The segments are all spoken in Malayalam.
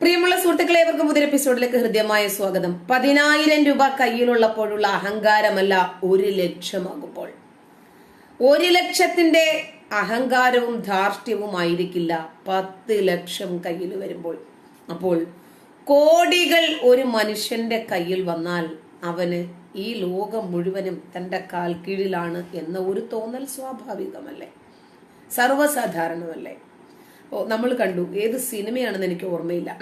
പ്രിയമുള്ള സുഹൃത്തുക്കളെ ഏവർക്കും പുതിയ എപ്പിസോഡിലേക്ക് ഹൃദ്യമായ സ്വാഗതം. പതിനായിരം രൂപ കയ്യിലുള്ളപ്പോഴുള്ള അഹങ്കാരമല്ല ഒരു ലക്ഷമാകുമ്പോൾ. ഒരു ലക്ഷത്തിന്റെ അഹങ്കാരവും ധാർഷ്ട്യവും ആയിരിക്കില്ല. പത്ത് ലക്ഷം കയ്യിൽ വരുമ്പോൾ. അപ്പോൾ കോടികൾ ഒരു മനുഷ്യന്റെ കയ്യിൽ വന്നാൽ അവന് ഈ ലോകം മുഴുവനും തന്റെ കാൽ കീഴിലാണ് എന്ന ഒരു തോന്നൽ സ്വാഭാവികമല്ലേ? സർവസാധാരണമല്ലേ? നമ്മൾ കണ്ടു. ഏത് സിനിമയാണെന്ന് എനിക്ക് ഓർമ്മയില്ല.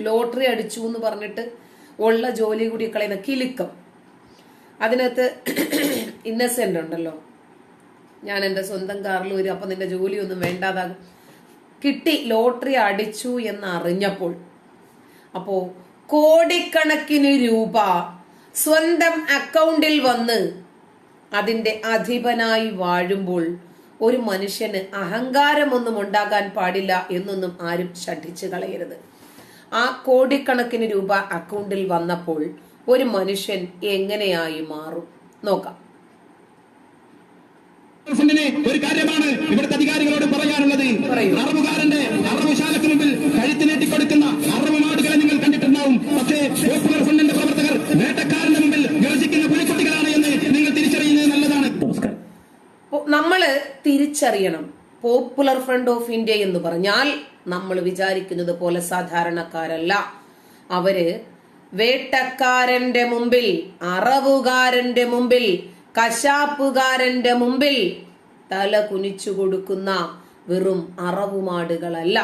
ലോട്ടറി അടിച്ചു എന്ന് പറഞ്ഞിട്ട് ഉള്ള ജോലി കൂടി കളയുന്ന കിലുക്കം. അതിനകത്ത് ഇന്നസെന്റ് ഉണ്ടല്ലോ. ഞാൻ എന്റെ സ്വന്തം കാറിൽ വരും അപ്പം നിന്റെ ജോലിയൊന്നും വേണ്ടാതാകും. കിട്ടി ലോട്ടറി അടിച്ചു എന്ന് അറിഞ്ഞപ്പോൾ അപ്പോ കോടിക്കണക്കിന് രൂപ സ്വന്തം അക്കൗണ്ടിൽ വന്ന് അതിന്റെ അധിപനായി വാഴുമ്പോൾ ഒരു മനുഷ്യന് അഹങ്കാരമൊന്നും ഉണ്ടാകാൻ പാടില്ല എന്നൊന്നും ആരും ശഠിച്ചു കളയരുത്. ആ കോടിക്കണക്കിന് രൂപ അക്കൗണ്ടിൽ വന്നപ്പോൾ ഒരു മനുഷ്യൻ എങ്ങനെയായി മാറും? നോക്കാം. ഒരു കാര്യമാണ് ഇവിടുത്തെ അധികാരികളോട് പറയാനുള്ളത്. പറയൂ. അറവുകാരന്റെ അറവുശാലക്ക് മുമ്പിൽ കഴുത്തിനേറ്റി കൊടുക്കുന്ന അറവ് നാടുകളെ നിങ്ങൾ കണ്ടിട്ടുണ്ടാവും. പക്ഷേ പോപ്പുലർ ഫ്രണ്ടിന്റെ പ്രവർത്തകർ വേട്ടക്കാരന്റെ മുമ്പിൽ ഗർജിക്കുന്ന പുലിക്കുട്ടികളാണ് എന്ന് നിങ്ങൾ തിരിച്ചറിയുന്നത് നല്ലതാണ് നമസ്കാരം അപ്പോ നമ്മൾ തിരിച്ചറിയണം. പോപ്പുലർ ഫ്രണ്ട് ഓഫ് ഇന്ത്യ എന്ന് പറഞ്ഞാൽ നമ്മൾ വിചാരിക്കുന്നത് പോലെ സാധാരണക്കാരല്ല. അവർ വേട്ടക്കാരന്റെ മുമ്പിൽ അറവുകാരന്റെ മുമ്പിൽ കശാപ്പുകാരന്റെ മുമ്പിൽ തല കുനിച്ചു കൊടുക്കുന്ന വെറും അറവുമാടുകളല്ല.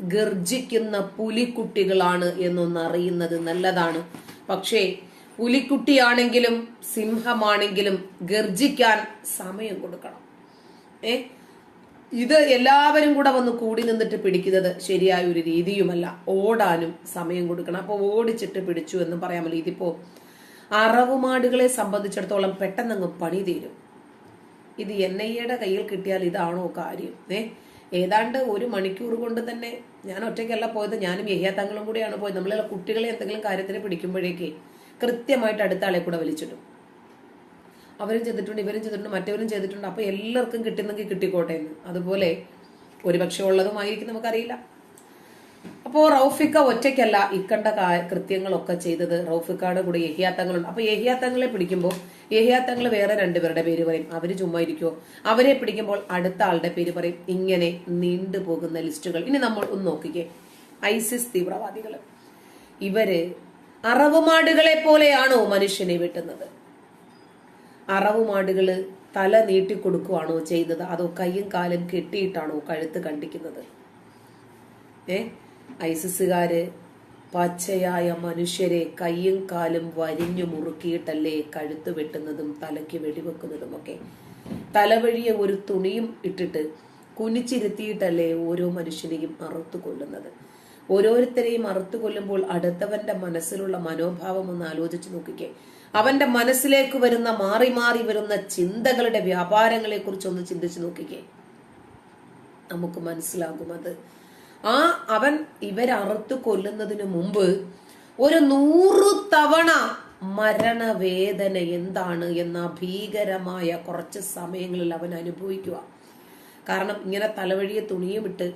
ഗർജിക്കുന്ന പുലിക്കുട്ടികളാണ് എന്നൊന്നറിയുന്നത് നല്ലതാണ്. പക്ഷേ പുലിക്കുട്ടിയാണെങ്കിലും സിംഹമാണെങ്കിലും ഗർജിക്കാൻ സമയം കൊടുക്കണം. ഏ? ഇത് എല്ലാവരും കൂടെ വന്ന് കൂടി നിന്നിട്ട് പിടിക്കുന്നത് ശരിയായ ഒരു രീതിയുമല്ല. ഓടാനും സമയം കൊടുക്കണം. അപ്പോൾ ഓടിച്ചിട്ട് പിടിച്ചു എന്ന് പറയാമല്ലോ ഇതിപ്പോ അറവുമാടുകളെ സംബന്ധിച്ചിടത്തോളം പെട്ടെന്നങ്ങ് പണി തീരും. ഇത് എൻ ഐ എയുടെ കയ്യിൽ കിട്ടിയാൽ ഇതാണോ കാര്യം. ഏ? ഏതാണ്ട് ഒരു മണിക്കൂർ കൊണ്ട് തന്നെ ഞാൻ ഒറ്റയ്ക്കല്ല പോയത്. ഞാനും യഹ്യാത്തങ്ങളും കൂടിയാണ് പോയത്. നമ്മളെ കുട്ടികളെ എന്തെങ്കിലും കാര്യത്തിന് പിടിക്കുമ്പോഴേക്കേ കൃത്യമായിട്ട് അടുത്ത ആളെ കൂടെ വലിച്ചിടും അവരും ചെയ്തിട്ടുണ്ട് ഇവരും ചെയ്തിട്ടുണ്ട് മറ്റവരും ചെയ്തിട്ടുണ്ട്. അപ്പൊ എല്ലാവർക്കും കിട്ടുന്നെങ്കിൽ കിട്ടിക്കോട്ടെ എന്ന്. അതുപോലെ ഒരുപക്ഷെ ഉള്ളതുമായിരിക്കും നമുക്കറിയില്ല. അപ്പോ റൌഫിക്ക ഒറ്റയ്ക്കല്ല ഇക്കണ്ട കൃത്യങ്ങളൊക്കെ ചെയ്തത്. റൌഫിക്കയുടെ കൂടെ യഹിയാത്തങ്ങളുണ്ട് അപ്പൊ യഹിയാത്തങ്ങളെ പിടിക്കുമ്പോൾ യഹിയാത്തങ്ങൾ വേറെ രണ്ടുപേരുടെ പേര് പറയും. അവർ ചുമ്മാ ഇരിക്കുമോ അവരെ പിടിക്കുമ്പോൾ അടുത്ത ആളുടെ പേര് പറയും. ഇങ്ങനെ നീണ്ടു പോകുന്ന ലിസ്റ്റുകൾ. ഇനി നമ്മൾ ഒന്ന് നോക്കിക്കേ. ഐസിസ് തീവ്രവാദികൾ ഇവർ അറവുമാടുകളെ പോലെയാണോ മനുഷ്യനെ വെട്ടുന്നത്? അറവുമാടുകൾ തല നീട്ടിക്കൊടുക്കുവാണോ ചെയ്തത്? അതോ കയ്യും കാലും കെട്ടിയിട്ടാണോ കഴുത്ത് കണ്ടിക്കുന്നത്? ഏ? ഐസിസുകാര് പച്ചയായ മനുഷ്യരെ കയ്യും കാലും വരിഞ്ഞു മുറുക്കിയിട്ടല്ലേ കഴുത്ത് വെട്ടുന്നതും തലയ്ക്ക് വെടിവെക്കുന്നതും ഒക്കെ തലവഴിയെ ഒരു തുണിയും ഇട്ടിട്ട് കുനിച്ചിരുത്തിയിട്ടല്ലേ ഓരോ മനുഷ്യനെയും അറുത്തു കൊല്ലുന്നത്? ഓരോരുത്തരെയും അറുത്തു കൊല്ലുമ്പോൾ അടുത്തവന്റെ മനസ്സിലുള്ള മനോഭാവം ഒന്ന് ആലോചിച്ചു നോക്കിക്കേ. അവന്റെ മനസ്സിലേക്ക് വരുന്ന മാറി മാറി വരുന്ന ചിന്തകളുടെ വ്യാപാരങ്ങളെ കുറിച്ചൊന്ന് ചിന്തിച്ചു നോക്കിക്കേ. നമുക്ക് മനസ്സിലാകും അത്. ആ അവൻ ഇവരറുത്ത് കൊല്ലുന്നതിന് മുമ്പ് ഒരു നൂറു തവണ മരണവേദന എന്താണ് എന്ന ഭീകരമായ കുറച്ച് സമയങ്ങളിൽ അവൻ അനുഭവിക്കുക. കാരണം ഇങ്ങനെ തലവഴിയെ തുണിയും ഇട്ട്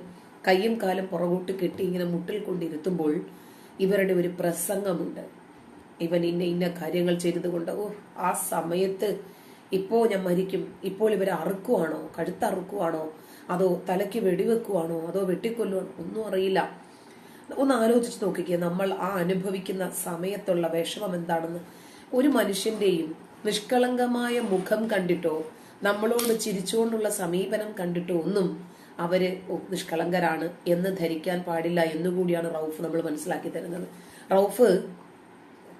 കയ്യും കാലും പുറകോട്ട് കെട്ടി ഇങ്ങനെ മുട്ടിൽ കൊണ്ടിരുത്തുമ്പോൾ ഇവരുടെ ഒരു പ്രസംഗമുണ്ട്. ഇവൻ ഇന്ന ഇന്ന കാര്യങ്ങൾ ചെയ്തതുകൊണ്ട് ഓ ആ സമയത്ത് ഇപ്പോ ഞാൻ മരിക്കും. ഇപ്പോൾ ഇവർ അറുക്കുവാണോ? കഴുത്തറുക്കുവാണോ? അതോ തലയ്ക്ക് വെടിവെക്കുവാണോ? അതോ വെട്ടിക്കൊല്ലുവാണോ? ഒന്നും അറിയില്ല. ഒന്ന് ആലോചിച്ച് നോക്കിക്കുക നമ്മൾ ആ അനുഭവിക്കുന്ന സമയത്തുള്ള വിഷമം എന്താണെന്ന്. ഒരു മനുഷ്യന്റെയും നിഷ്കളങ്കമായ മുഖം കണ്ടിട്ടോ നമ്മളോട് ചിരിച്ചുകൊണ്ടുള്ള സമീപനം കണ്ടിട്ടോ ഒന്നും അവർ നിഷ്കളങ്കരാണ് എന്ന് ധരിക്കാൻ പാടില്ല എന്നുകൂടിയാണ് റൌഫ് നമ്മൾ മനസ്സിലാക്കി തരുന്നത്. റൌഫ്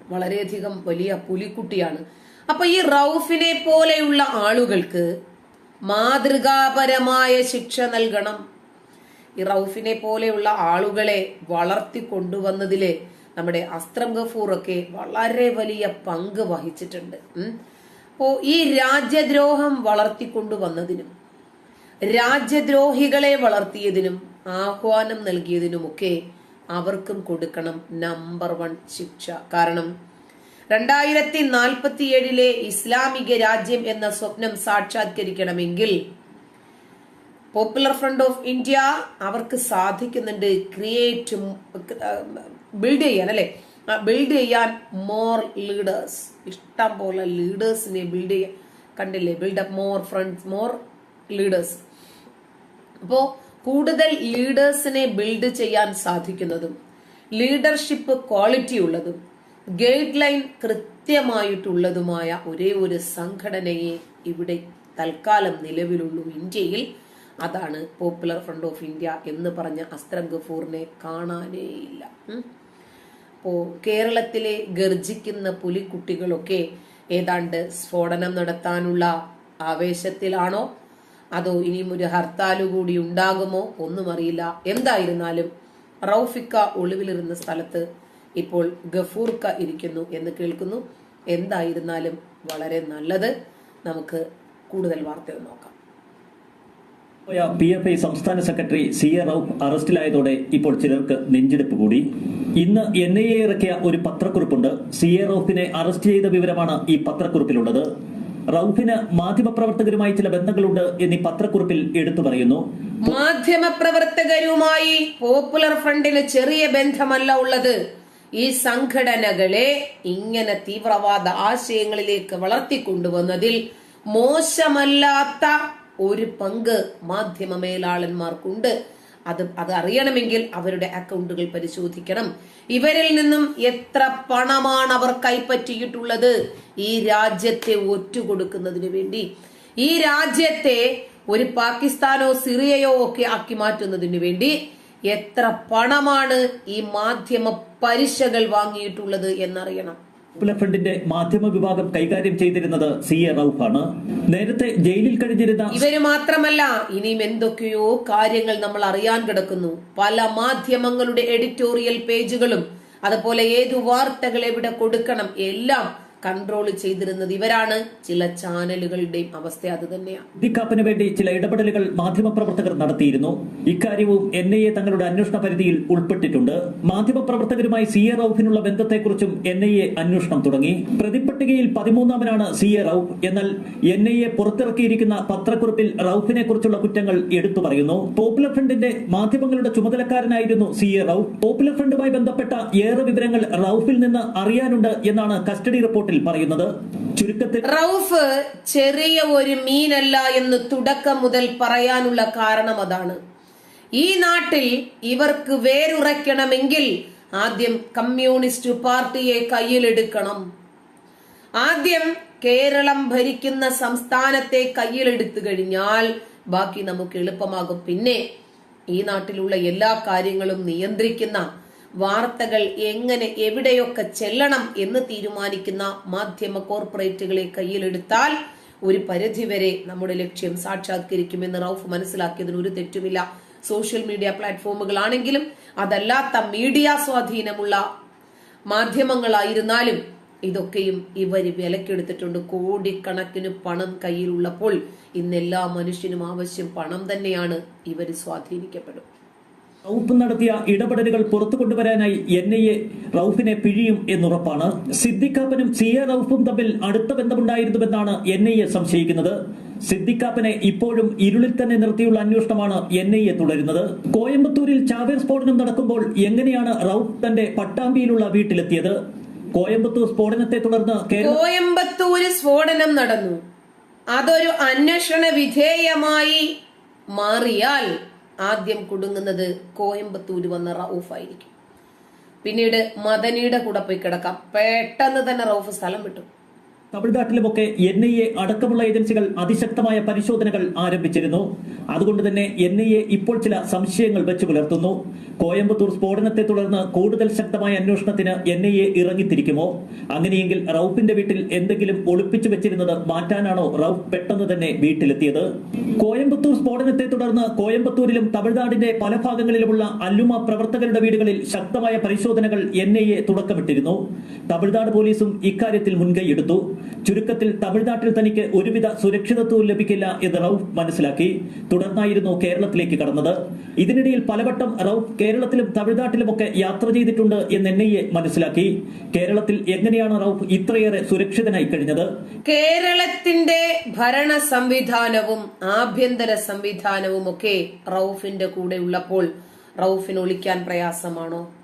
വളരെയധികം വലിയ പുലിക്കുട്ടിയാണ്. അപ്പൊ ഈ റൌഫിനെ പോലെയുള്ള ആളുകൾക്ക് മാതൃകാപരമായ ശിക്ഷ നൽകണം. ഈ റൌഫിനെ പോലെയുള്ള ആളുകളെ വളർത്തി കൊണ്ടുവന്നതിൽ നമ്മുടെ അസ്ത്രം ഗഫൂറൊക്കെ വളരെ വലിയ പങ്ക് വഹിച്ചിട്ടുണ്ട്. അപ്പോ ഈ രാജ്യദ്രോഹം വളർത്തി കൊണ്ടുവന്നതിനും രാജ്യദ്രോഹികളെ വളർത്തിയതിനും ആഹ്വാനം നൽകിയതിനുമൊക്കെ അവർക്കും കൊടുക്കണം നമ്പർ വൺ ശിക്ഷ. കാരണം രണ്ടായിരത്തി നാൽപ്പത്തി ഏഴിലെ ഇസ്ലാമിക രാജ്യം എന്ന സ്വപ്നം സാക്ഷാത്കരിക്കണമെങ്കിൽ പോപ്പുലർ ഫ്രണ്ട് ഓഫ് ഇന്ത്യ അവർക്ക് സാധിക്കുന്നുണ്ട് ക്രിയേറ്റ് ബിൽഡ് ചെയ്യാൻ അല്ലെ? ബിൽഡ് ചെയ്യാൻ മോർ ലീഡേഴ്സ് ഇഷ്ടം പോലെ ലീഡേഴ്സിനെ ബിൽഡ് ചെയ്യാൻ കണ്ടില്ലേ? Build up more friends more leaders അപ്പോ കൂടുതൽ ലീഡേഴ്സിനെ ബിൽഡ് ചെയ്യാൻ സാധിക്കുന്നതും ലീഡർഷിപ്പ് ക്വാളിറ്റി ഉള്ളതും ഗൈഡ് ലൈൻ കൃത്യമായിട്ടുള്ളതുമായ ഒരേ ഒരു സംഘടനയെ ഇവിടെ തൽക്കാലം നിലവിലുള്ളൂ. ഇന്ത്യയിൽ അതാണ് പോപ്പുലർ ഫ്രണ്ട് ഓഫ് ഇന്ത്യ എന്ന് പറഞ്ഞ അസ്ത്രം ഗഫൂറിനെ കാണാനേയില്ല. ഉം. അപ്പോ കേരളത്തിലെ ഗർജിക്കുന്ന പുലിക്കുട്ടികളൊക്കെ ഏതാണ്ട് സ്ഫോടനം നടത്താനുള്ള ആവേശത്തിലാണോ? അതോ ഇനിയും ഒരു ഹർത്താലു കൂടി ഉണ്ടാകുമോ ഒന്നും അറിയില്ല. എന്തായിരുന്നാലും റൌഫിക്ക ഒളിവിലിരുന്ന സ്ഥലത്ത് ഇപ്പോൾ ഗഫൂർക്ക ഇരിക്കുന്നു എന്ന് കേൾക്കുന്നു. എന്തായിരുന്നാലും വളരെ നല്ലത്. നമുക്ക് കൂടുതൽ വാർത്തകൾ നോക്കാം. പി എഫ് ഐ സംസ്ഥാന സെക്രട്ടറി സി എ റൌഫ് അറസ്റ്റിലായതോടെ ഇപ്പോൾ ചിലർക്ക് നെഞ്ചെടുപ്പ് കൂടി. ഇന്ന് എൻ ഐ എ ഇറക്കിയ ഒരു പത്രക്കുറിപ്പുണ്ട്. സി എ റൌഫിനെ അറസ്റ്റ് ചെയ്ത വിവരമാണ് ഈ പത്രക്കുറിപ്പിലുള്ളത്. റൌഫിന് മാധ്യമപ്രവർത്തകരുമായി ചില ബന്ധങ്ങളുണ്ട് എന്നീ പത്രക്കുറിപ്പിൽ എടുത്തു പറയുന്നു. മാധ്യമപ്രവർത്തകരുമായി പോപ്പുലർ ഫ്രണ്ടിന് ചെറിയ ബന്ധമല്ല ഉള്ളത്. ഈ സംഘടനകളെ ഇങ്ങനെ തീവ്രവാദ ആശയങ്ങളിലേക്ക് വളർത്തിക്കൊണ്ടുവന്നതിൽ മോശമല്ലാത്ത ഒരു പങ്ക് മാധ്യമ മേലാളന്മാർക്കുണ്ട്. അത് അത് അറിയണമെങ്കിൽ അവരുടെ അക്കൗണ്ടുകൾ പരിശോധിക്കണം. ഇവരിൽ നിന്നും എത്ര പണമാണ് അവർ കൈപ്പറ്റിയിട്ടുള്ളത്? ഈ രാജ്യത്തെ ഒറ്റുകൊടുക്കുന്നതിന് വേണ്ടി. ഈ രാജ്യത്തെ ഒരു പാകിസ്ഥാനോ സിറിയയോ ഒക്കെ ആക്കി മാറ്റുന്നതിന് വേണ്ടി എത്ര പണമാണ് ഈ മാധ്യമ പലിശകൾ വാങ്ങിയിട്ടുള്ളത് എന്നറിയണം. ഫ്രണ്ടിന്റെ മാധ്യമ വിഭാഗം കൈകാര്യം ചെയ്തിരുന്നത് സി എ റൌഫാണ്. നേരത്തെ ജയിലിൽ കഴിഞ്ഞിരുന്ന ഇവർ മാത്രമല്ല ഇനിയും എന്തൊക്കെയോ കാര്യങ്ങൾ നമ്മൾ അറിയാൻ കിടക്കുന്നു. പല മാധ്യമങ്ങളുടെ എഡിറ്റോറിയൽ പേജുകളും അതുപോലെ ഏതു വാർത്തകൾ എവിടെ കൊടുക്കണം എല്ലാം കൺട്രോൾ ചെയ്തിരുന്നത് ഇവരാണ്. ചില ചാനലുകളുടെയും അവസ്ഥ അത് തന്നെയാണ്. ദിക്കാപ്പിന് വേണ്ടി ചില ഇടപെടലുകൾ മാധ്യമപ്രവർത്തകർ നടത്തിയിരുന്നു. ഇക്കാര്യവും എൻ ഐ എ തങ്ങളുടെ അന്വേഷണ പരിധിയിൽ ഉൾപ്പെട്ടിട്ടുണ്ട്. മാധ്യമപ്രവർത്തകരുമായി സി എ റൌഫിനുള്ള ബന്ധത്തെക്കുറിച്ചും എൻ ഐ എ അന്വേഷണം തുടങ്ങി. പ്രതിപട്ടികയിൽ പതിമൂന്നാമനാണ് സി എ റൌഫ്. എന്നാൽ എൻ ഐ എ പുറത്തിറക്കിയിരിക്കുന്ന പത്രക്കുറിപ്പിൽ റൌഫിനെ കുറിച്ചുള്ള കുറ്റങ്ങൾ എടുത്തു പറയുന്നു. പോപ്പുലർ ഫ്രണ്ടിന്റെ മാധ്യമങ്ങളുടെ ചുമതലക്കാരനായിരുന്നു സി എ റൌഫ്. പോപ്പുലർ ഫ്രണ്ടുമായി ബന്ധപ്പെട്ട ഏറെ വിവരങ്ങൾ റൌഫിൽ നിന്ന് അറിയാനുണ്ട് എന്നാണ് കസ്റ്റഡി റിപ്പോർട്ടിൽ പറയുന്നത് ചുരുക്കത്തിൽ റൌഫ് ചെറിയ ഒരു മീനല്ല എന്ന് തുടക്കം മുതൽ പറയാനുള്ള കാരണം അതാണ്. ഈ നാട്ടിൽ ഇവർക്ക് വേരുറയ്ക്കണമെങ്കിൽ ആദ്യം കമ്മ്യൂണിസ്റ്റ് പാർട്ടിയെ കയ്യിലെടുക്കണം. ആദ്യം കേരളം ഭരിക്കുന്ന സംസ്ഥാനത്തെ കയ്യിലെടുത്തു കഴിഞ്ഞാൽ ബാക്കി നമുക്ക് എളുപ്പമാകും. പിന്നെ ഈ നാട്ടിലുള്ള എല്ലാ കാര്യങ്ങളും നിയന്ത്രിക്കുന്ന വാർത്തകൾ എങ്ങനെ എവിടെയൊക്കെ ചെല്ലണം എന്ന് തീരുമാനിക്കുന്ന മാധ്യമ കോർപ്പറേറ്റുകളെ കയ്യിലെടുത്താൽ ഒരു പരിധിവരെ നമ്മുടെ ലക്ഷ്യം സാക്ഷാത്കരിക്കുമെന്ന് റൌഫ് മനസ്സിലാക്കിയതിന് ഒരു തെറ്റുമില്ല. സോഷ്യൽ മീഡിയ പ്ലാറ്റ്ഫോമുകളാണെങ്കിലും അതല്ലാത്ത മീഡിയ സ്വാധീനമുള്ള മാധ്യമങ്ങളായിരുന്നാലും ഇതൊക്കെയും ഇവർ വിലക്കെടുത്തിട്ടുണ്ട്. കോടിക്കണക്കിന് പണം കയ്യിലുള്ളപ്പോൾ ഇന്ന് എല്ലാ മനുഷ്യനും ആവശ്യം പണം തന്നെയാണ് ഇവർ സ്വാധീനിക്കപ്പെടും. റൌഫ് നടത്തിയ ഇടപെടലുകൾ പുറത്തു കൊണ്ടുവരാനായി എൻ ഐ എ റൌഫിനെ പിഴിയും എന്നുറപ്പാണ്. സിദ്ദിഖാപ്പനും സി എ റൌഫും തമ്മിൽ അടുത്ത ബന്ധമുണ്ടായിരുന്നുവെന്നാണ് എൻ ഐ എ സംശയിക്കുന്നത്. സിദ്ദിഖാപ്പനെ ഇപ്പോഴും ഇരുളിൽ തന്നെ നിർത്തിയുള്ള അന്വേഷണമാണ് എൻ ഐ എ തുടരുന്നത്. കോയമ്പത്തൂരിൽ ചാവേർ സ്ഫോടനം നടക്കുമ്പോൾ എങ്ങനെയാണ് റൌഫ് തന്റെ പട്ടാമ്പിയിലുള്ള വീട്ടിലെത്തിയത്? കോയമ്പത്തൂർ സ്ഫോടനത്തെ തുടർന്ന് കോയമ്പത്തൂര് സ്ഫോടനം നടന്നു. അതൊരു അന്വേഷണ വിധേയമായി മാറിയാൽ ആദ്യം കുടുങ്ങുന്നത് കോയമ്പത്തൂര് വന്ന റൌഫ് ആയിരിക്കും പിന്നീട് മദനിയുടെ കൂടെ പോയി കിടക്കാം. പെട്ടെന്ന് തന്നെ റൌഫ് സ്ഥലം വിട്ടു. തമിഴ്നാട്ടിലുമൊക്കെ എൻ ഐ എ അടക്കമുള്ള ഏജൻസികൾ അതിശക്തമായ പരിശോധനകൾ ആരംഭിച്ചിരുന്നു. അതുകൊണ്ട് തന്നെ എൻ ഐ എ ഇപ്പോൾ ചില സംശയങ്ങൾ വെച്ചു പുലർത്തുന്നു. കോയമ്പത്തൂർ സ്ഫോടനത്തെ തുടർന്ന് കൂടുതൽ ശക്തമായ അന്വേഷണത്തിന് എൻ ഐ എ ഇറങ്ങിത്തിരിക്കുമോ? അങ്ങനെയെങ്കിൽ റൌഫിന്റെ വീട്ടിൽ എന്തെങ്കിലും ഒളിപ്പിച്ചു വെച്ചിരുന്നത് മാറ്റാനാണോ റൌഫ് പെട്ടെന്ന് തന്നെ വീട്ടിലെത്തിയത്? കോയമ്പത്തൂർ സ്ഫോടനത്തെ തുടർന്ന് കോയമ്പത്തൂരിലും തമിഴ്നാടിന്റെ പല ഭാഗങ്ങളിലുമുള്ള അല്ലുമ പ്രവർത്തകരുടെ വീടുകളിൽ ശക്തമായ പരിശോധനകൾ എൻ ഐ എ തുടക്കമിട്ടിരുന്നു. തമിഴ്നാട് പോലീസും ഇക്കാര്യത്തിൽ മുൻകൈയെടുത്തു ചുരുക്കത്തിൽ തമിഴ്നാട്ടിൽ തനിക്ക് ഒരുവിധ സുരക്ഷിതത്വവും ലഭിക്കില്ല എന്ന് റൌഫ് മനസ്സിലാക്കി. തുടർന്നായിരുന്നു കേരളത്തിലേക്ക് കടന്നത്. ഇതിനിടയിൽ പലവട്ടം റൌഫ് കേരളത്തിലും തമിഴ്നാട്ടിലുമൊക്കെ യാത്ര ചെയ്തിട്ടുണ്ട് എന്ന് എൻ മനസ്സിലാക്കി. കേരളത്തിൽ എങ്ങനെയാണ് റൌഫ് ഇത്രയേറെ സുരക്ഷിതനായി കഴിഞ്ഞത്? കേരളത്തിന്റെ ഭരണ സംവിധാനവും ആഭ്യന്തര സംവിധാനവും ഒക്കെ റൌഫിന്റെ കൂടെ ഉള്ളപ്പോൾ റൌഫിന് ഒളിക്കാൻ പ്രയാസമാണോ?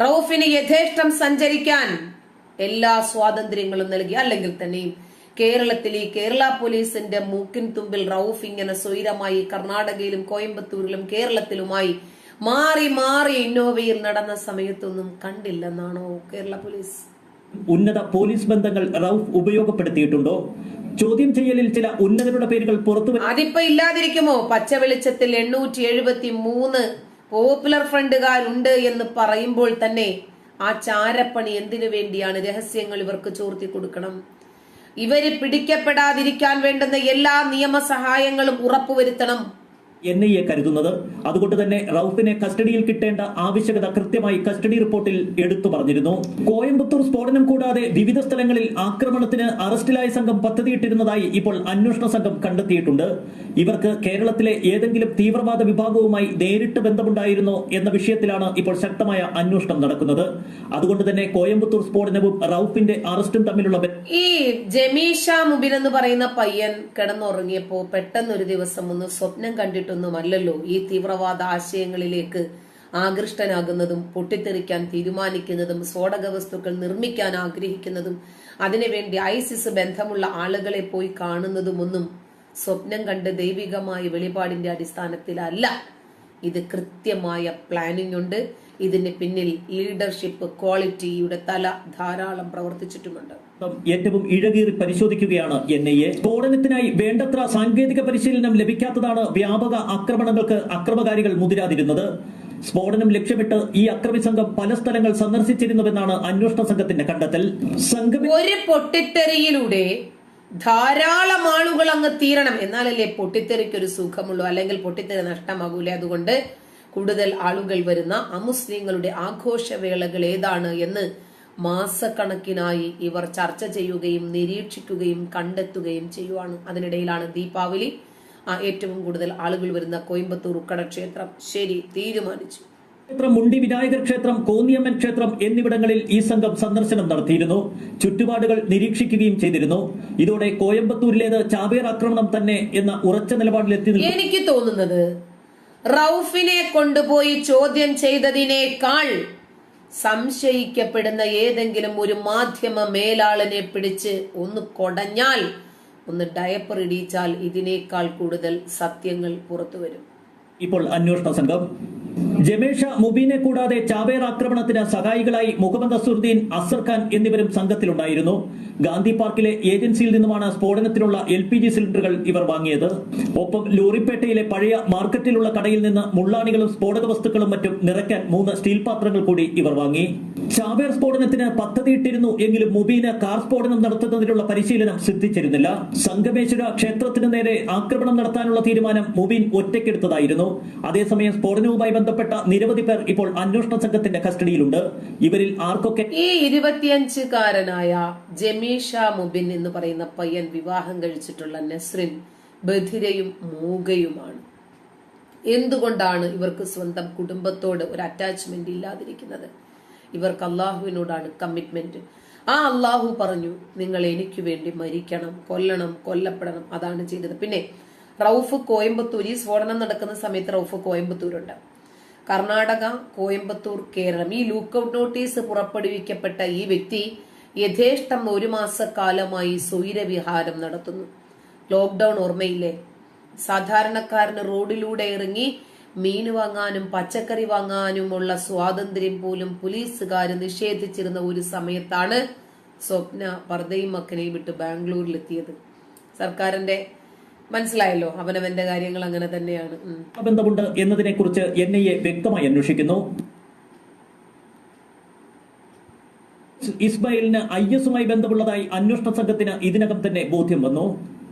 റൌഫിന് യഥേഷ്ടം സഞ്ചരിക്കാൻ എല്ലാ സ്വാതന്ത്ര്യങ്ങളും നൽകി അല്ലെങ്കിൽ തന്നെയും കേരളത്തിൽ ഈ കേരള പോലീസിന്റെ മൂക്കിൻ തുമ്പിൽ റൌഫ് ഇങ്ങനെ സ്വൈരമായി കർണാടകയിലും കോയമ്പത്തൂരിലും കേരളത്തിലുമായി മാറി മാറി ഇന്നോവയിൽ നടന്ന സമയത്തൊന്നും കണ്ടില്ലെന്നാണോ കേരള പോലീസ്? ഉന്നത പോലീസ് ബന്ധങ്ങൾ റൌഫ് ഉപയോഗപ്പെടുത്തിയിട്ടുണ്ടോ? ചോദ്യം ചെയ്യലിൽ ചില ഉന്നതരുടെ പേരുകൾ പുറത്തു അതിപ്പോ ഇല്ലാതിരിക്കുമോ? പച്ച വെളിച്ചത്തിൽ എണ്ണൂറ്റി എഴുപത്തി മൂന്ന് പോപ്പുലർ ഫ്രണ്ടുകാരുണ്ട് എന്ന് പറയുമ്പോൾ തന്നെ ആ ചാരപ്പണി എന്തിനു വേണ്ടിയാണ് രഹസ്യങ്ങൾ ഇവർക്ക് ചോർത്തി കൊടുക്കണം? ഇവർ പിടിക്കപ്പെടാതിരിക്കാൻ വേണ്ടുന്ന എല്ലാ നിയമസഹായങ്ങളും ഉറപ്പുവരുത്തണം. എൻ ഐ എ കരുതുന്നത്. അതുകൊണ്ട് തന്നെ റൌഫിനെ കസ്റ്റഡിയിൽ കിട്ടേണ്ട ആവശ്യകത കൃത്യമായി കസ്റ്റഡി റിപ്പോർട്ടിൽ എടുത്തു പറഞ്ഞിരുന്നു. കോയമ്പത്തൂർ സ്ഫോടനം കൂടാതെ വിവിധ സ്ഥലങ്ങളിൽ ആക്രമണത്തിന് അറസ്റ്റിലായ സംഘം പദ്ധതിയിട്ടിരുന്നതായി ഇപ്പോൾ അന്വേഷണ സംഘം കണ്ടെത്തിയിട്ടുണ്ട്. ഇവർക്ക് കേരളത്തിലെ ഏതെങ്കിലും തീവ്രവാദ വിഭാഗവുമായി നേരിട്ട് ബന്ധമുണ്ടായിരുന്നോ എന്ന വിഷയത്തിലാണ് ഇപ്പോൾ ശക്തമായ അന്വേഷണം നടക്കുന്നത്. അതുകൊണ്ട് തന്നെ കോയമ്പത്തൂർ സ്ഫോടനവും റൌഫിന്റെ അറസ്റ്റും തമ്മിലുള്ള ഈ ജമീഷ മുബിൻ എന്ന് പറയുന്ന പയ്യൻ കിടന്നുറങ്ങിയപ്പോ പെട്ടെന്ന് ഒരു ദിവസം ഒന്ന് സ്വപ്നം കണ്ടിട്ടൊന്നുമല്ലല്ലോ ഈ തീവ്രവാദ ആശയങ്ങളിലേക്ക് ആകൃഷ്ടനാകുന്നതും പൊട്ടിത്തെറിക്കാൻ തീരുമാനിക്കുന്നതും സ്ഫോടക വസ്തുക്കൾ നിർമ്മിക്കാൻ ആഗ്രഹിക്കുന്നതും അതിനുവേണ്ടി ഐസിസ് ബന്ധമുള്ള ആളുകളെ പോയി കാണുന്നതുമൊന്നും സ്വപ്നം കണ്ട് ദൈവികമായ വെളിപാടിന്റെ അടിസ്ഥാനത്തിലല്ല. ഇത് കൃത്യമായ പ്ലാനിംഗ് ഉണ്ട്. ഇതിന് പിന്നിൽ ലീഡർഷിപ്പ് ക്വാളിറ്റിയുടെ തല ധാരാളം പ്രവർത്തിച്ചിട്ടുമുണ്ട്. ഏറ്റവും ഇഴകീറി പരിശോധിക്കുകയാണ് എൻ ഐ എ. സ്ഫോടനത്തിനായി വേണ്ടത്ര സാങ്കേതിക പരിശീലനം ലഭിക്കാത്തതാണ് വ്യാപക ആക്രമണങ്ങൾക്ക് അക്രമകാരികൾ മുതിരാതിരുന്നത്. സ്ഫോടനം ലക്ഷ്യമിട്ട് ഈ അക്രമി സംഘം പല സ്ഥലങ്ങൾ സന്ദർശിച്ചിരുന്നുവെന്നാണ് അന്വേഷണ സംഘത്തിന്റെ കണ്ടെത്തൽ. സംഘം ഒരു പൊട്ടിത്തെറിയിലൂടെ ധാരാളം ആളുകൾ അങ്ങ് തീരണം. എന്നാലല്ലേ പൊട്ടിത്തെറിക്ക് ഒരു സുഖമുള്ളൂ? അല്ലെങ്കിൽ പൊട്ടിത്തെറി നഷ്ടമാകൂലേ? അതുകൊണ്ട് കൂടുതൽ ആളുകൾ വരുന്ന അമുസ്ലിങ്ങളുടെ ആഘോഷവേളകൾ ഏതാണ് എന്ന് മാസക്കണക്കിനായി ഇവർ ചർച്ച ചെയ്യുകയും നിരീക്ഷിക്കുകയും കണ്ടെത്തുകയും ചെയ്യുവാണ്. അതിനിടയിലാണ് ദീപാവലി. ഏറ്റവും കൂടുതൽ ആളുകൾ വരുന്ന കോയമ്പത്തൂർ ഉക്കട ക്ഷേത്രം ശരി തീരുമാനിച്ചു. ക്ഷേത്രം മുണ്ടി വിനായകർ ക്ഷേത്രം കോന്നിയമ്മൻ ക്ഷേത്രം എന്നിവിടങ്ങളിൽ ഈ സംഘം സന്ദർശനം നടത്തിയിരുന്നു. ചുറ്റുപാടുകൾ നിരീക്ഷിക്കുകയും ചെയ്തിരുന്നു. ഇതോടെ കോയമ്പത്തൂരിലേത് ചാവേർ ആക്രമണം തന്നെ എന്ന ഉറച്ച നിലപാടിലെത്തി. എനിക്ക് തോന്നുന്നത് റൌഫിനെ കൊണ്ടുപോയി ചോദ്യം ചെയ്തതിനേക്കാൾ സംശയിക്കപ്പെടുന്ന ഏതെങ്കിലും ഒരു മാധ്യമ മേലാളനെ പിടിച്ച് ഒന്ന് കൊടഞ്ഞാൽ ഒന്ന് ഡയപ്പർ ഇടിച്ചാൽ ഇതിനേക്കാൾ കൂടുതൽ സത്യങ്ങൾ പുറത്തു വരും. ഇപ്പോൾ അന്വേഷണ സംഘം ജമേഷ മുബീനെ കൂടാതെ ചാവേർ ആക്രമണത്തിന് സഹായികളായി മുഹമ്മദ് അസുറുദ്ദീൻ അസർ ഖാൻ എന്നിവരും സംഘത്തിലുണ്ടായിരുന്നു. ഗാന്ധി പാർക്കിലെ ഏജൻസിയിൽ നിന്നുമാണ് സ്ഫോടനത്തിനുള്ള എൽ പി ജി സിലിണ്ടറുകൾ ഇവർ വാങ്ങിയത്. ഒപ്പം ലൂറിപ്പേട്ടയിലെ പഴയ മാർക്കറ്റിലുള്ള കടയിൽ നിന്ന് മുള്ളാണികളും സ്ഫോടക വസ്തുക്കളും മറ്റും നിറയ്ക്കാൻ മൂന്ന് സ്റ്റീൽ പാത്രങ്ങൾ കൂടി ഇവർ വാങ്ങി. ചാവേർ സ്ഫോടനത്തിന് പദ്ധതിയിട്ടിരുന്നു എങ്കിലും മുബീന് കാർ സ്ഫോടനം നടത്തുന്നതിനുള്ള പരിശീലനം സിദ്ധിച്ചിരുന്നില്ല. സംഗമേശ്വര ക്ഷേത്രത്തിന് നേരെ ആക്രമണം നടത്താനുള്ള തീരുമാനം മുബീൻ ഒറ്റയ്ക്കെടുത്തതായിരുന്നു. അതേസമയം സ്ഫോടനവുമായി ബന്ധപ്പെട്ട നിരവധി പേർ ഇപ്പോൾ അന്വേഷണ സംഘത്തിന്റെ കസ്റ്റഡിയിലുണ്ട്. ഇവരിൽ ആർക്കൊക്കെ ഈ ഇരുപത്തിയഞ്ചുകാരനായ ജമീഷ മുബിൻ എന്ന് പറയുന്ന പയ്യൻ വിവാഹം കഴിച്ചിട്ടുള്ള നസ്രിൻ ബധിരയും മൂകയുമാണ്. എന്തുകൊണ്ടാണ് ഇവർക്ക് സ്വന്തം കുടുംബത്തോട് ഒരു അറ്റാച്ച്മെന്റ് ഇല്ലാതിരിക്കുന്നത്? ഇവർക്ക് അള്ളാഹുവിനോടാണ് കമ്മിറ്റ്മെന്റ് ആ അള്ളാഹു പറഞ്ഞു നിങ്ങൾ എനിക്ക് വേണ്ടി മരിക്കണം കൊല്ലണം കൊല്ലപ്പെടണം അതാണ് ചെയ്തത്. പിന്നെ റൌഫ് കോയമ്പത്തൂർ ഈ സ്ഫോടനം നടക്കുന്ന സമയത്ത് റൌഫ് കോയമ്പത്തൂരുണ്ട്. കർണാടക കോയമ്പത്തൂർ കേരളം. ഈ ലൂക്കൌട്ട് നോട്ടീസ് പുറപ്പെടുവിക്കപ്പെട്ട ഈ വ്യക്തി യഥേഷ്ടം ഒരു മാസക്കാലമായി സ്വൈരവിഹാരം നടത്തുന്നു. ലോക്ക്ഡൌൺ ഓർമ്മയില്ലേ? സാധാരണക്കാരന് റോഡിലൂടെ ഇറങ്ങി മീൻ വാങ്ങാനും പച്ചക്കറി വാങ്ങാനുമുള്ള സ്വാതന്ത്ര്യം പോലും പോലീസുകാർ നിഷേധിച്ചിരുന്ന ഒരു സമയത്താണ് സ്വപ്ന പർദ്ദയും മക്കനെയും വിട്ട് ബാംഗ്ലൂരിലെത്തിയത്. സർക്കാരിന്റെ മനസ്സിലായല്ലോ അവനവന്റെ കാര്യങ്ങൾ അങ്ങനെ തന്നെയാണ്. ബന്ധമുണ്ട് ബന്ധമുണ്ട് എന്നതിനെക്കുറിച്ച് എൻ ഐ എ വ്യക്തമായി അന്വേഷിക്കുന്നു. ഇസ്മായിലിന് ഐ എസുമായി ബന്ധമുള്ളതായി അന്വേഷണ സംഘത്തിന് ഇതിനകം തന്നെ ബോധ്യം വന്നു.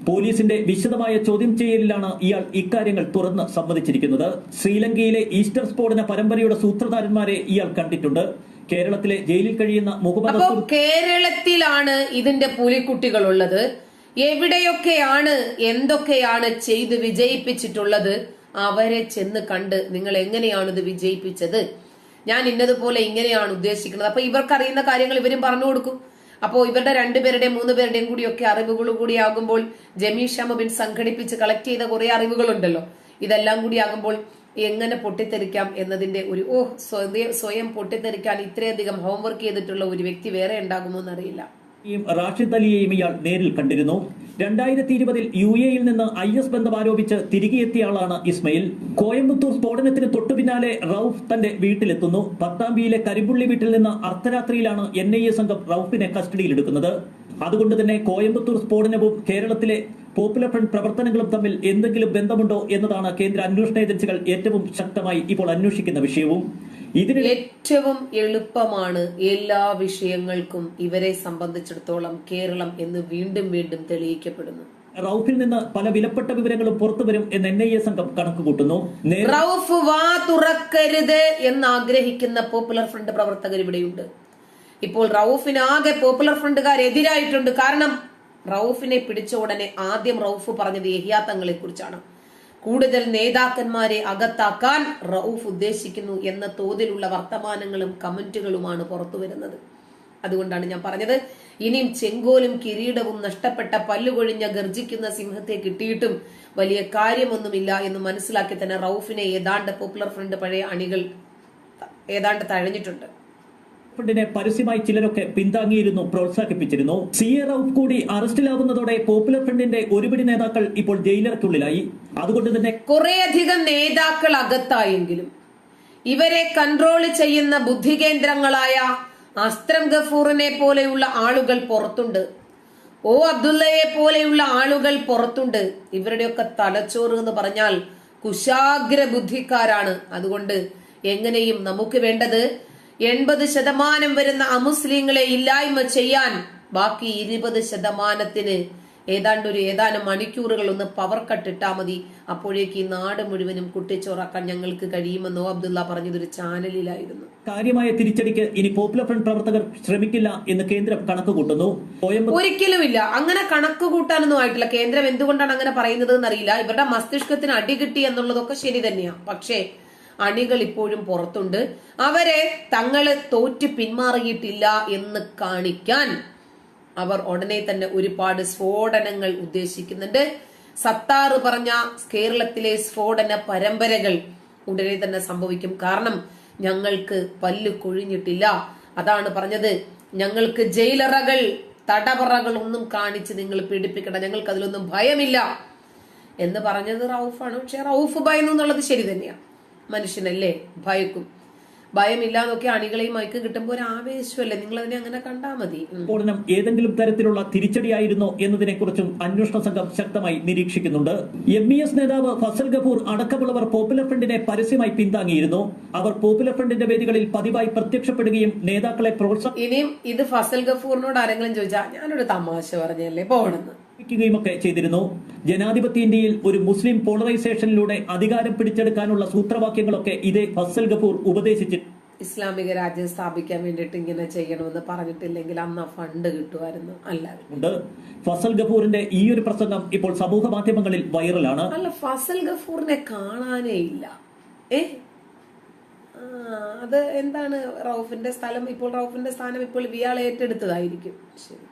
പോലീസിന്റെ വിശദമായ ചോദ്യം ചെയ്യലിലാണ് ഇയാൾ ഇക്കാര്യങ്ങൾ തുറന്ന് സമ്മതിച്ചിരിക്കുന്നത്. ശ്രീലങ്കയിലെ ഈസ്റ്റർ സ്ഫോടന പരമ്പരയുടെ സൂത്രധാരന്മാരെ ഇയാൾ കണ്ടിട്ടുണ്ട്. കേരളത്തിലെ ജയിലിൽ കഴിയുന്ന മുഖപത്ര കേരളത്തിലാണ് ഇതിന്റെ പുലിക്കുട്ടികൾ ഉള്ളത് എവിടെയൊക്കെയാണ് എന്തൊക്കെയാണ് ചെയ്ത് വിജയിപ്പിച്ചിട്ടുള്ളത്? അവരെ ചെന്ന് കണ്ട് നിങ്ങൾ എങ്ങനെയാണ് ഇത് വിജയിപ്പിച്ചത്? ഞാൻ ഇന്നതുപോലെ ഇങ്ങനെയാണ് ഉദ്ദേശിക്കുന്നത്. അപ്പൊ ഇവർക്കറിയുന്ന കാര്യങ്ങൾ ഇവരും പറഞ്ഞു കൊടുക്കും. അപ്പോ ഇവരുടെ രണ്ടുപേരുടെയും മൂന്ന് പേരുടെയും കൂടിയൊക്കെ അറിവുകൾ കൂടി ആകുമ്പോൾ ജമീഷ് മുബിൻ സംഘടിപ്പിച്ച് കളക്ട് ചെയ്ത കുറെ അറിവുകളുണ്ടല്ലോ. ഇതെല്ലാം കൂടി ആകുമ്പോൾ എങ്ങനെ പൊട്ടിത്തെറിക്കാം എന്നതിന്റെ ഒരു ഓഹ് സ്വയം സ്വയം പൊട്ടിത്തെറിക്കാൻ ഇത്രയധികം ഹോംവർക്ക് ചെയ്തിട്ടുള്ള ഒരു വ്യക്തി വേറെ ഉണ്ടാകുമോ എന്നറിയില്ല. യും റാഷിദ് അലിയെയും ഇയാൾ നേരിൽ കണ്ടിരുന്നു. രണ്ടായിരത്തി ഇരുപതിൽ യു എയിൽ നിന്ന് ഐ എസ് ബന്ധം ആരോപിച്ച് തിരികെ എത്തിയ ആളാണ് ഇസ്മയിൽ. കോയമ്പത്തൂർ സ്ഫോടനത്തിന് തൊട്ടു പിന്നാലെ റൌഫ് തന്റെ വീട്ടിലെത്തുന്നു. പത്താംബിയിലെ കരിമ്പുള്ളി വീട്ടിൽ നിന്ന് അർദ്ധരാത്രിയിലാണ് എൻ ഐ എ സംഘം റൌഫിനെ കസ്റ്റഡിയിലെടുക്കുന്നത്. അതുകൊണ്ട് തന്നെ കോയമ്പത്തൂർ സ്ഫോടനവും കേരളത്തിലെ പോപ്പുലർ ഫ്രണ്ട് പ്രവർത്തനങ്ങളും തമ്മിൽ എന്തെങ്കിലും ബന്ധമുണ്ടോ എന്നതാണ് കേന്ദ്ര അന്വേഷണ ഏജൻസികൾ ഏറ്റവും ശക്തമായി ഇപ്പോൾ അന്വേഷിക്കുന്ന വിഷയവും. ഇതിന് ഏറ്റവും എളുപ്പമാണ് എല്ലാ വിഷയങ്ങൾക്കും ഇവരെ സംബന്ധിച്ചിടത്തോളം കേരളം എന്ന് വീണ്ടും വീണ്ടും തെളിയിക്കപ്പെടുന്നു. റൌഫിൽ നിന്ന് പല വിലപ്പെട്ട വിവരങ്ങളും പുറത്തു വരും എന്ന് എൻ ഐ എ സംഘം കണക്ക് കൂട്ടുന്നു റൌഫ് വാ തുറക്കരുത് എന്ന് ആഗ്രഹിക്കുന്ന പോപ്പുലർ ഫ്രണ്ട് പ്രവർത്തകർ ഇവിടെയുണ്ട്. ഇപ്പോൾ റൌഫിനാകെ പോപ്പുലർ ഫ്രണ്ടുകാർ എതിരായിട്ടുണ്ട് കാരണം റൌഫിനെ പിടിച്ച ഉടനെ ആദ്യം റൌഫ് പറഞ്ഞത് യഹിയാത്തങ്ങളെ കുറിച്ചാണ് കൂടുതൽ നേതാക്കന്മാരെ അകത്താക്കാൻ റൌഫ് ഉദ്ദേശിക്കുന്നു എന്ന തോതിലുള്ള വർത്തമാനങ്ങളും കമന്റുകളുമാണ് പുറത്തു വരുന്നത് അതുകൊണ്ടാണ് ഞാൻ പറഞ്ഞത് ഇനിയും ചെങ്കോലും കിരീടവും നഷ്ടപ്പെട്ട പല്ലുകൊഴിഞ്ഞ ഗർജിക്കുന്ന സിംഹത്തെ കിട്ടിയിട്ടും വലിയ കാര്യമൊന്നുമില്ല എന്ന് മനസ്സിലാക്കി തന്നെ റൌഫിനെ ഏതാണ്ട് പോപ്പുലർ ഫ്രണ്ട് പഴയ അണികൾ ഏതാണ്ട് തഴഞ്ഞിട്ടുണ്ട് െ. പരസ്യമായി ചിലരൊക്കെ പിന്താങ്ങിയിരുന്നു പ്രോത്സാഹിപ്പിച്ചിരുന്നു. സി എ റൌഫ് കൂടി അറസ്റ്റിലാവുന്നതോടെ പോപ്പുലർ ഫ്രണ്ടിന്റെ ഒരുപിടി നേതാക്കൾ ഇപ്പോൾ ജയിലർക്കുള്ളിലായി. അതുകൊണ്ട് തന്നെ കുറേയധികം നേതാക്കൾ അകത്തായെങ്കിലും ഇവരെ കൺട്രോൾ ചെയ്യുന്ന ബുദ്ധി കേന്ദ്രങ്ങളായ അസ്ത്രം ഗഫൂറിനെ പോലെയുള്ള ആളുകൾ പുറത്തുണ്ട്. ഓ അബ്ദുള്ളയെ പോലെയുള്ള ആളുകൾ പുറത്തുണ്ട്. ഇവരുടെയൊക്കെ തലച്ചോറ് എന്ന് പറഞ്ഞാൽ കുശാഗ്ര ബുദ്ധിക്കാരാണ് അതുകൊണ്ട് എങ്ങനെയും നമുക്ക് വേണ്ടത് എൺപത് ശതമാനം വരുന്ന അമുസ്ലിങ്ങളെ ഇല്ലായ്മ ചെയ്യാൻ ബാക്കി ഇരുപത് ശതമാനത്തിന് ഏതാണ്ട് ഒരു ഏതാനും മണിക്കൂറുകൾ ഒന്ന് പവർ കട്ട് ഇട്ടാ മതി. അപ്പോഴേക്ക് ഈ നാട് മുഴുവനും കുട്ടിച്ചോറാക്കാൻ ഞങ്ങൾക്ക് കഴിയുമെന്നോ അബ്ദുള്ള പറഞ്ഞതൊരു ചാനലിലായിരുന്നു. കാര്യമായ തിരിച്ചടിക്ക് ഇനി പോപ്പുലർ ഫ്രണ്ട് പ്രവർത്തകർ ശ്രമിക്കില്ല എന്ന് കേന്ദ്രം കണക്ക് കൂട്ടുന്നു. ഒരിക്കലുമില്ല. അങ്ങനെ കണക്ക് കൂട്ടാനൊന്നും ആയിട്ടില്ല. കേന്ദ്രം എന്തുകൊണ്ടാണ് അങ്ങനെ പറയുന്നത് എന്നറിയില്ല ഇവരുടെ മസ്തിഷ്കത്തിന് അടി കിട്ടി എന്നുള്ളതൊക്കെ ശരി തന്നെയാ. പക്ഷേ അണികൾ ഇപ്പോഴും പുറത്തുണ്ട്. അവരെ തങ്ങളെ തോറ്റ് പിന്മാറിയിട്ടില്ല എന്ന് കാണിക്കാൻ അവർ ഉടനെ തന്നെ ഒരുപാട് സ്ഫോടനങ്ങൾ ഉദ്ദേശിക്കുന്നുണ്ട്. സത്താറ് പറഞ്ഞ കേരളത്തിലെ സ്ഫോടന പരമ്പരകൾ ഉടനെ തന്നെ സംഭവിക്കും. കാരണം ഞങ്ങൾക്ക് പല്ല് കൊഴിഞ്ഞിട്ടില്ല. അതാണ് പറഞ്ഞത്. ഞങ്ങൾക്ക് ജയിലറകൾ തടവറകൾ ഒന്നും കാണിച്ച് നിങ്ങൾ പീഡിപ്പിക്കണം ഞങ്ങൾക്ക് അതിലൊന്നും ഭയമില്ല. എന്ന് പറഞ്ഞത് റൌഫാണ്. പക്ഷെ റൌഫ് ഭയന്നു എന്നുള്ളത് ശരി തന്നെയാ. മനുഷ്യനല്ലേ? ഭയക്കും. ഭയമില്ല എന്നൊക്കെ അണികളെയും മയക്ക് കിട്ടുമ്പോൾ ഒരു ആവേശമല്ലേ? നിങ്ങൾ അതിനെ അങ്ങനെ കണ്ടാ മതി. സ്ഫോടനം ഏതെങ്കിലും തരത്തിലുള്ള തിരിച്ചടിയായിരുന്നോ എന്നതിനെക്കുറിച്ചും അന്വേഷണ സംഘം ശക്തമായി നിരീക്ഷിക്കുന്നുണ്ട്. എം ഇ എസ് നേതാവ് ഫസൽ ഗഫൂർ അടക്കമുള്ളവർ പോപ്പുലർ ഫ്രണ്ടിനെ പരസ്യമായി പിന്താങ്ങിയിരുന്നു. അവർ പോപ്പുലർ ഫ്രണ്ടിന്റെ വേദികളിൽ പതിവായി പ്രത്യക്ഷപ്പെടുകയും നേതാക്കളെ പ്രോത്സാഹിപ്പിക്കുകയും ഇനിയും ഇത് ഫസൽ ഗഫൂറിനോട് ആരെങ്കിലും ചോദിച്ചാൽ ഞാനൊരു തമാശ പറഞ്ഞല്ലേ? പോണെന്ന്. ഒക്കെ ചെയ്തിരുന്നു. ജനാധിപത്യ ഇന്ത്യയിൽ ഒരു മുസ്ലിം പോളറൈസേഷനിലൂടെ അധികാരം പിടിച്ചെടുക്കാനുള്ള സൂത്രവാക്യങ്ങളൊക്കെ ഇതേ ഫസൽ ഗഫൂർ ഉപദേശിച്ചിട്ടുണ്ട് ഇസ്ലാമിക രാജ്യം സ്ഥാപിക്കാൻ വേണ്ടിയിട്ട് ഇങ്ങനെ ചെയ്യണമെന്ന് പറഞ്ഞിട്ടില്ലെങ്കിൽ അന്ന് ഫണ്ട് കിട്ടുമായിരുന്നു. അല്ല. ഫസൽ ഗഫൂറിന്റെ ഈ ഒരു പ്രസംഗം ഇപ്പോൾ സമൂഹ മാധ്യമങ്ങളിൽ വൈറലാണ്. അല്ല ഫസൽ ഗഫൂറിനെ കാണാനേ ഇല്ല. ഏ? അത് എന്താണ് റൌഫിന്റെ സ്ഥലം? ഇപ്പോൾ റൌഫിന്റെ സ്ഥാനം ഇപ്പോൾ ഇയാൾ ഏറ്റെടുത്തതായിരിക്കും. ശരി.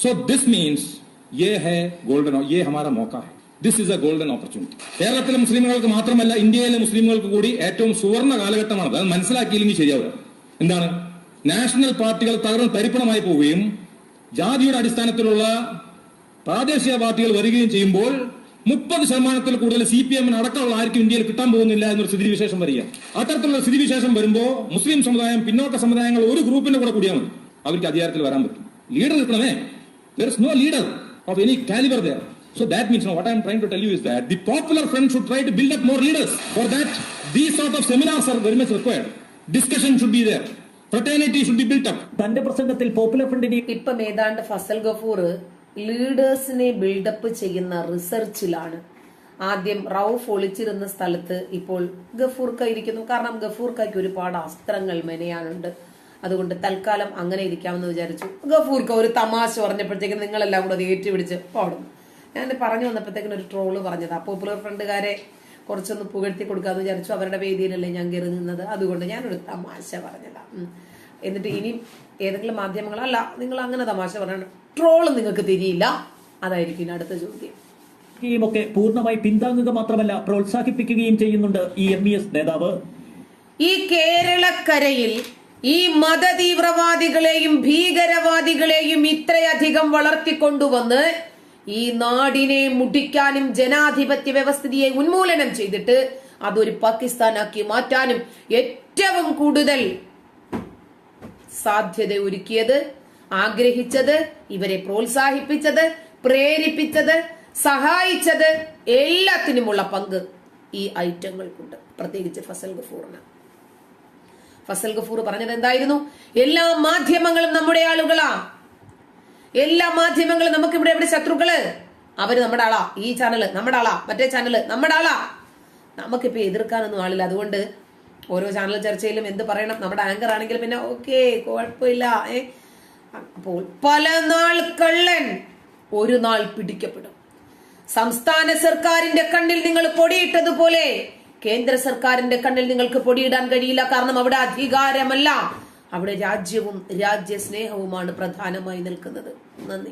सो दिस मीन्स ये है ഗോൾഡൻ ये हमारा मौका है this is a golden opportunity കേരളത്തിലെ മുസ്ലിമുകൾക്ക് മാത്രമല്ല ഇന്ത്യയിലെ മുസ്ലിമുകൾക്ക് കൂടി ഏറ്റവും സുവർണ്ണ കാലഘട്ടമാണ് അത് മനസ്സിലാക്കിയില്ലെങ്കിൽ ശരിയാവുക എന്താണ് നാഷണൽ പാർട്ടികൾ തകർന്ന് തരിപ്പണമായി പോവുകയും ജാതിയുടെ അടിസ്ഥാനത്തിലുള്ള പ്രാദേശിക പാർട്ടികൾ വരികയും ചെയ്യുമ്പോൾ മുപ്പത് ശതമാനത്തിൽ കൂടുതൽ സി പി എമ്മിന് അടക്കമുള്ള ആർക്കും ഇന്ത്യയിൽ കിട്ടാൻ പോകുന്നില്ല എന്നൊരു സ്ഥിതിവിശേഷം വരിക അത്തരത്തിലുള്ള സ്ഥിതിവിശേഷം വരുമ്പോൾ മുസ്ലിം സമുദായം പിന്നോക്ക സമുദായങ്ങൾ ഒരു ഗ്രൂപ്പിന്റെ കൂടെ കൂടിയാൽ മതി അവർക്ക് അധികാരത്തിൽ വരാൻ പറ്റും ലീഡർ നിൽക്കണമേ There is no leader of any caliber there. So that means now what I am trying to tell you is that the popular front should try to build up more leaders. For that, these sort of seminars are very much required. Discussion should be there. Fraternity should be built up. തന്റെ പ്രസംഗത്തിൽ പോപ്പുലർ ഫ്രണ്ടിനെ ഇപ്പം ഏതാണ്ട് ഫസൽ ഗഫൂർ ലീഡേഴ്സിനെ ബിൽഡപ്പ് ചെയ്യുന്ന റിസർച്ചിലാണ് ആദ്യം റൌഫ് ഒളിച്ചിരുന്ന സ്ഥലത്ത് ഇപ്പോൾ ഗഫൂർക്ക ഇരിക്കുന്നു കാരണം ഗഫൂർക്കയ്ക്ക് ഒരുപാട് അസ്ത്രങ്ങൾ മെനയാനുണ്ട് അതുകൊണ്ട് തൽക്കാലം അങ്ങനെ ഇരിക്കാമെന്ന് വിചാരിച്ചു. ഗഫൂർക്ക് ഒരു തമാശ പറഞ്ഞപ്പോഴത്തേക്കും നിങ്ങളെല്ലാം കൂടെ അത് ഏറ്റുപിടിച്ച് പാടുന്നു ഞാൻ പറഞ്ഞു വന്നപ്പോഴത്തേക്കിനും ഒരു ട്രോൾ പറഞ്ഞതാ. പോപ്പുലർ ഫ്രണ്ടുകാരെ കുറച്ചൊന്ന് പുകഴ്ത്തി കൊടുക്കാന്ന് വിചാരിച്ചു. അവരുടെ വേദിയിലല്ലേ ഞാൻ കയറി നിന്നത്. അതുകൊണ്ട് ഞാനൊരു തമാശ പറഞ്ഞതാ. എന്നിട്ട് ഇനി ഏതെങ്കിലും മാധ്യമങ്ങളല്ല നിങ്ങൾ അങ്ങനെ തമാശ പറയണം ട്രോൾ നിങ്ങൾക്ക് തിരിയില്ല. അതായിരിക്കും അടുത്ത ചോദ്യം. ഒക്കെ പൂർണമായി പിന്താങ്ങുക മാത്രമല്ല പ്രോത്സാഹിപ്പിക്കുകയും ചെയ്യുന്നുണ്ട് ഈ എം ഇ എസ് നേതാവ്. ഈ കേരളക്കരയിൽ ഈ മതതീവ്രവാദികളെയും ഭീകരവാദികളെയും ഇത്രയധികം വളർത്തിക്കൊണ്ടുവന്ന് ഈ നാടിനെ മുടിക്കാനും ജനാധിപത്യ വ്യവസ്ഥിതിയെ ഉന്മൂലനം ചെയ്തിട്ട് അതൊരു പാകിസ്ഥാനാക്കി മാറ്റാനും ഏറ്റവും കൂടുതൽ സാധ്യത ഒരുക്കിയത് ആഗ്രഹിച്ചത് ഇവരെ പ്രോത്സാഹിപ്പിച്ചത് പ്രേരിപ്പിച്ചത് സഹായിച്ചത് എല്ലാത്തിനുമുള്ള പങ്ക് ഈ ഐറ്റങ്ങൾക്കുണ്ട്. പ്രത്യേകിച്ച് ഫസൽ ഗഫൂറിന്. ഫസൽ ഗഫൂർ പറഞ്ഞത് എന്തായിരുന്നു? എല്ലാ മാധ്യമങ്ങളും നമ്മുടെ ആളുകളാ. എല്ലാ മാധ്യമങ്ങളും നമുക്ക് ഇവിടെ എവിടെ ശത്രുക്കൾ? അവർ നമ്മുടെ ആളാ. ഈ ചാനൽ നമ്മുടെ ആളാ. മറ്റേ ചാനൽ നമ്മുടെ ആളാ. നമുക്കിപ്പോ എതിർക്കാനൊന്നും ആളില്ല. അതുകൊണ്ട് ഓരോ ചാനൽ ചർച്ചയിലും എന്ത് പറയണം? നമ്മുടെ ആങ്കർ ആണെങ്കിൽ പിന്നെ ഓക്കെ കുഴപ്പമില്ല. ഏ? അപ്പോൾ പല നാൾ കള്ളൻ ഒരു നാൾ പിടിക്കപ്പെടും. സംസ്ഥാന സർക്കാരിന്റെ കണ്ണിൽ നിങ്ങൾ പൊടിയിട്ടതുപോലെ കേന്ദ്ര സർക്കാരിന്റെ കണ്ണിൽ നിങ്ങൾക്ക് പൊടിയിടാൻ കഴിയില്ല. കാരണം അവിടെ അധികാരമല്ല. അവിടെ രാജ്യവും രാജ്യസ്നേഹവുമാണ് പ്രധാനമായി നിൽക്കുന്നത്. നന്ദി.